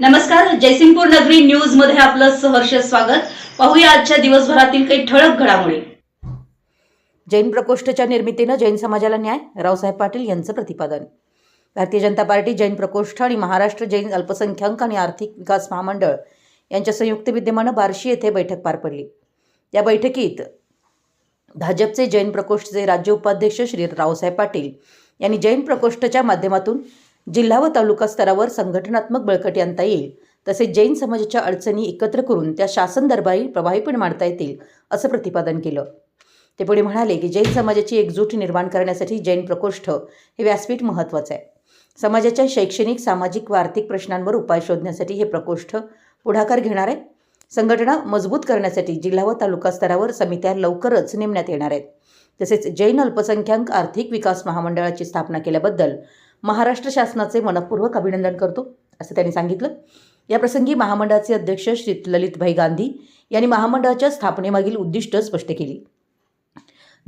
नमस्कार जयसिंगपूर नगरी न्यूजमध्ये आपलं सहर्ष स्वागत. पाहूया आजच्या दिवसभरातील काही ठळक घडामोडी. जैन प्रकोष्ठच्या निर्मितीनं जैन समाजाला न्याय रावसाहेब पाटील यांचं प्रतिपादन. भारतीय जनता पार्टी जैन प्रकोष्ठ आणि महाराष्ट्र जैन अल्पसंख्याक आणि आर्थिक विकास महामंडळ यांच्या संयुक्त विद्यमानं बार्शी येथे बैठक पार पडली. या बैठकीत भाजपचे जैन प्रकोष्ठचे राज्य उपाध्यक्ष श्री रावसाहेब पाटील यांनी जैन प्रकोष्ठच्या माध्यमातून जिल्हा व तालुका स्तरावर संघटनात्मक बळकटी आणता येईल. तसेच जैन समाजाच्या अडचणी एकत्र करून त्या शासन दरबारी प्रभावीपणे मांडता येतील असं प्रतिपादन केलं. ते पुढे म्हणाले की जैन समाजाची एकजूट निर्माण करण्यासाठी जैन प्रकोष्ठ हे व्यासपीठ महत्त्वाचं आहे. समाजाच्या शैक्षणिक सामाजिक व आर्थिक प्रश्नांवर उपाय शोधण्यासाठी हे प्रकोष्ठ पुढाकार घेणार आहे. संघटना मजबूत करण्यासाठी जिल्हा व तालुका स्तरावर समित्या लवकरच नेमण्यात येणार आहेत. तसेच जैन अल्पसंख्याक आर्थिक विकास महामंडळाची स्थापना केल्याबद्दल महाराष्ट्र शासनाचे मनपूर्वक अभिनंदन करतो असं त्यांनी सांगितलं. याप्रसंगी महामंडळाचे अध्यक्ष श्री ललितभाई गांधी यांनी महामंडळाच्या स्थापनेमागील उद्दिष्ट स्पष्ट केली.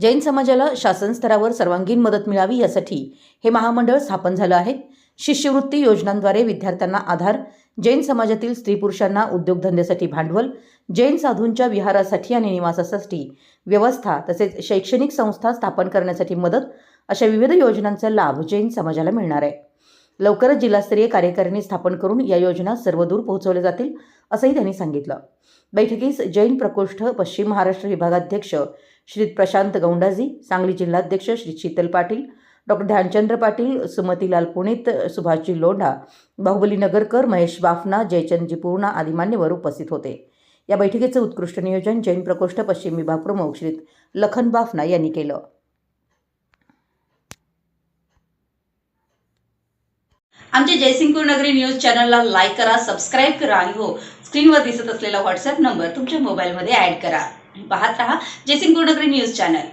जैन समाजाला शासन स्तरावर सर्वांगीण मदत मिळावी यासाठी हे महामंडळ स्थापन झालं आहे. शिष्यवृत्ती योजनांद्वारे विद्यार्थ्यांना आधार जैन समाजातील स्त्री पुरुषांना उद्योगधंद्यासाठी भांडवल जैन साधूंच्या विहारासाठी आणि निवासासाठी व्यवस्था तसेच शैक्षणिक संस्था स्थापन करण्यासाठी मदत अशा विविध योजनांचा लाभ जैन समाजाला मिळणार आहे. लवकरच जिल्हास्तरीय कार्यकारिणी स्थापन करून या योजना सर्वदूर पोहोचवल्या जातील असंही त्यांनी सांगितलं. बैठकीस जैन प्रकोष्ठ पश्चिम महाराष्ट्र विभागाध्यक्ष श्री प्रशांत गौंडाजी सांगली जिल्हाध्यक्ष श्री शीतल पाटील डॉक्टर ध्यानचंद्र पाटील सुमतीलाल पुणित सुभाषजी लोंढा बाहुबली नगरकर महेश बाफना जयचंदजी पूर्णा आदी मान्यवर उपस्थित होते. या बैठकीचं उत्कृष्ट नियोजन जैन प्रकोष्ठ पश्चिम विभाग प्रमुख श्री लखन बाफना यांनी केलं. आमच्या जयसिंगपूर नगरी न्यूज चॅनलला लाईक करा सबस्क्राईब करा आणि हो स्क्रीनवर दिसत असलेला व्हॉट्सअप नंबर तुमच्या मोबाईलमध्ये ऍड करा. पाहत रहा जयसिंगपूर नगरी न्यूज चॅनल.